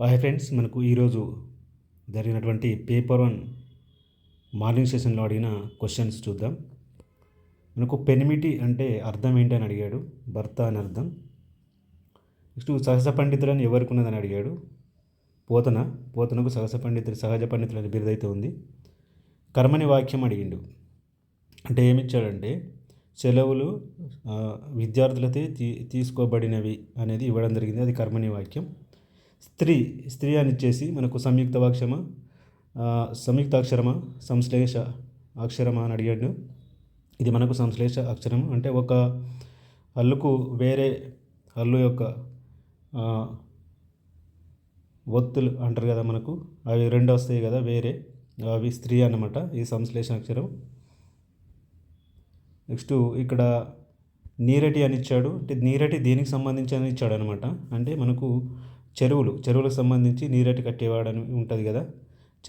Hi friends మనకు ఈరోజు జరిగినటువంటి పేపర్ వన్ మార్నింగ్ సెషన్లో అడిగిన క్వశ్చన్స్ చూద్దాం. మనకు పెనిమిటి అంటే అర్థం ఏంటి అని అడిగాడు భర్త అని అర్థం. నెక్స్ట్ సహజ పండితులని ఎవరికి ఉన్నదని అడిగాడు పోతన. పోతనకు సహజ పండితులు సహజ పండితులు అనే బిరుదైతే ఉంది. కర్మని వాక్యం అడిగిండు. అంటే ఏమిచ్చాడంటే సెలవులు విద్యార్థులతో తీ తీసుకోబడినవి అనేది ఇవ్వడం జరిగింది. అది కర్మని వాక్యం. స్త్రీ స్త్రీ అని ఇచ్చేసి మనకు సంయుక్త వాక్షమ ఆ, సంయుక్త అక్షరమా సంశ్లేష అక్షరమా అని అడిగాడు. ఇది మనకు సంశ్లేష అక్షరం. అంటే ఒక హల్లుకు వేరే హల్లు యొక్క ఒత్తులు అంటారు కదా మనకు. అవి రెండు వస్తాయి కదా వేరే. అవి స్త్రీ అన్నమాట ఈ సంశ్లేషణ అక్షరం. నెక్స్ట్ ఇక్కడ నీరటి అని ఇచ్చాడు. అంటే నీరటి దేనికి సంబంధించి అని ఇచ్చాడు అనమాట అంటే మనకు చెరువులు చెరువులకు సంబంధించి నీరెట్టి కట్టేవాడని ఉంటుంది కదా?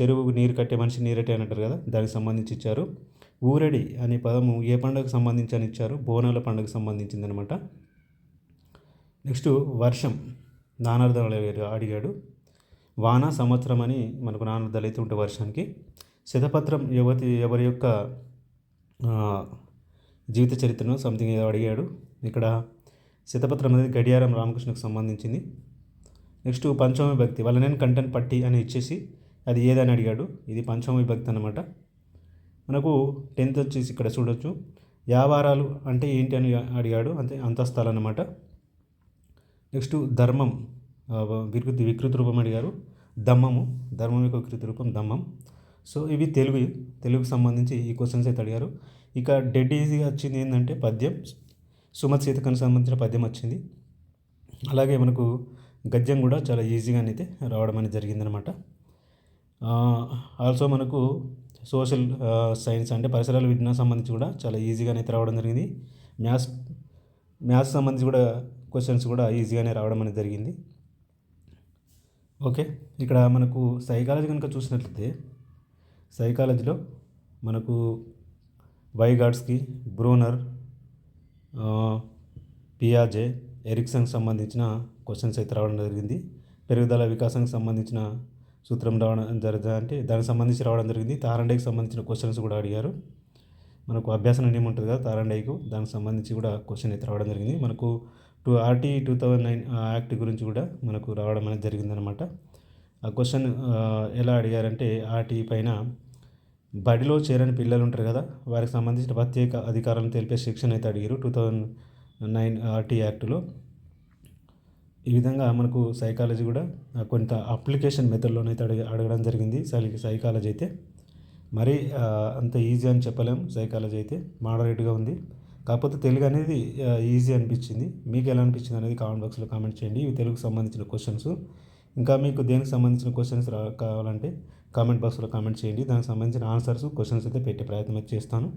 చెరువుకు నీరు కట్టే మనిషి నీరెట్టి అని అంటారు కదా? దానికి సంబంధించి ఇచ్చారు. ఊరడి అనే పదము ఏ పండుగకు సంబంధించి అని ఇచ్చారు? బోనాల పండుగకు సంబంధించింది అనమాట నెక్స్ట్ వర్షం. నానార్థాలు అడిగాడు. వాన సంవత్సరం అని మనకు నానార్థాలు అయితే ఉంటాయి వర్షానికి. శతపత్రం యువతి ఎవరి యొక్క జీవిత చరిత్రను సంథింగ్ ఏదో అడిగాడు. ఇక్కడ శతపత్రం అనేది గడియారం రామకృష్ణకు సంబంధించింది. నెక్స్ట్ పంచమ విభక్తి వాళ్ళ కంటెంట్ పట్టి అని ఇచ్చేసి అది ఏదని అడిగాడు. ఇది పంచమ విభక్తి అనమాట మనకు టెన్త్ వచ్చేసి ఇక్కడ చూడొచ్చు. వ్యాపారాలు అంటే ఏంటి అని అడిగాడు. అంతే అంతస్తాలు అనమాట నెక్స్ట్ ధర్మం. వికృతి వికృతి రూపం అడిగారు. దమ్మము. ధర్మం యొక్క వికృతి రూపం దమ్మం. సో ఇవి తెలుగు తెలుగుకు సంబంధించి ఈ క్వశ్చన్స్ అయితే అడిగారు. ఇక డెడ్ ఈజీగా వచ్చింది ఏంటంటే పద్యం. సుమత్ సీతకను సంబంధించిన పద్యం వచ్చింది. అలాగే మనకు గద్యం కూడా చాలా ఈజీగా అయితే రావడం అనేది జరిగిందనమాట ఆల్సో మనకు సోషల్ సైన్స్ అంటే పరిసరాల విజ్ఞానం సంబంధించి కూడా చాలా ఈజీగానే అయితే రావడం జరిగింది. మ్యాథ్స్ మ్యాథ్స్ సంబంధించి కూడా క్వశ్చన్స్ కూడా ఈజీగానే రావడం అనేది జరిగింది. ఓకే ఇక్కడ మనకు సైకాలజీ కనుక చూసినట్లయితే సైకాలజీలో మనకు వైగాడ్స్కి బ్రూనర్ పియాజే ఎరిక్సన్కి సంబంధించిన క్వశ్చన్స్ అయితే రావడం జరిగింది. పెరుగుదల వికాసానికి సంబంధించిన సూత్రం రావడం జరిగింది అంటే దానికి సంబంధించి రావడం జరిగింది. తారండైకి సంబంధించిన క్వశ్చన్స్ కూడా అడిగారు. మనకు అభ్యాసం నియమం ఉంటుంది కదా తారండైకు. దానికి సంబంధించి కూడా క్వశ్చన్ అయితే రావడం జరిగింది. మనకు to RT two thousand nine act గురించి కూడా మనకు రావడం అనేది జరిగిందనమాట ఆ క్వశ్చన్ ఎలా అడిగారంటే ఆర్టీ పైన బడిలో చేరని పిల్లలు ఉంటారు కదా వారికి సంబంధించిన ప్రత్యేక అధికారాలను తెలిపే శిక్షణ అయితే అడిగారు. టూ థౌజండ్ నైన్ ఆర్టీ యాక్ట్లో. ఈ విధంగా మనకు సైకాలజీ కూడా కొంత అప్లికేషన్ మెథడ్లోనైతే అడగ అడగడం జరిగింది. సై సైకాలజీ అయితే. మరి అంత ఈజీ అని చెప్పలేం సైకాలజీ అయితే. మోడరేట్గా ఉంది. కాకపోతే తెలుగు అనేది ఈజీ అనిపించింది. మీకు ఎలా అనిపించింది అనేది కామెంట్ బాక్స్లో కామెంట్ చేయండి. ఇవి తెలుగుకు సంబంధించిన క్వశ్చన్స్. ఇంకా మీకు దేనికి సంబంధించిన క్వశ్చన్స్ రా కావాలంటే కామెంట్ బాక్స్లో కామెంట్ చేయండి. దానికి సంబంధించిన ఆన్సర్స్ క్వశ్చన్స్ అయితే పెట్టే ప్రయత్నం అయితే చేస్తాను.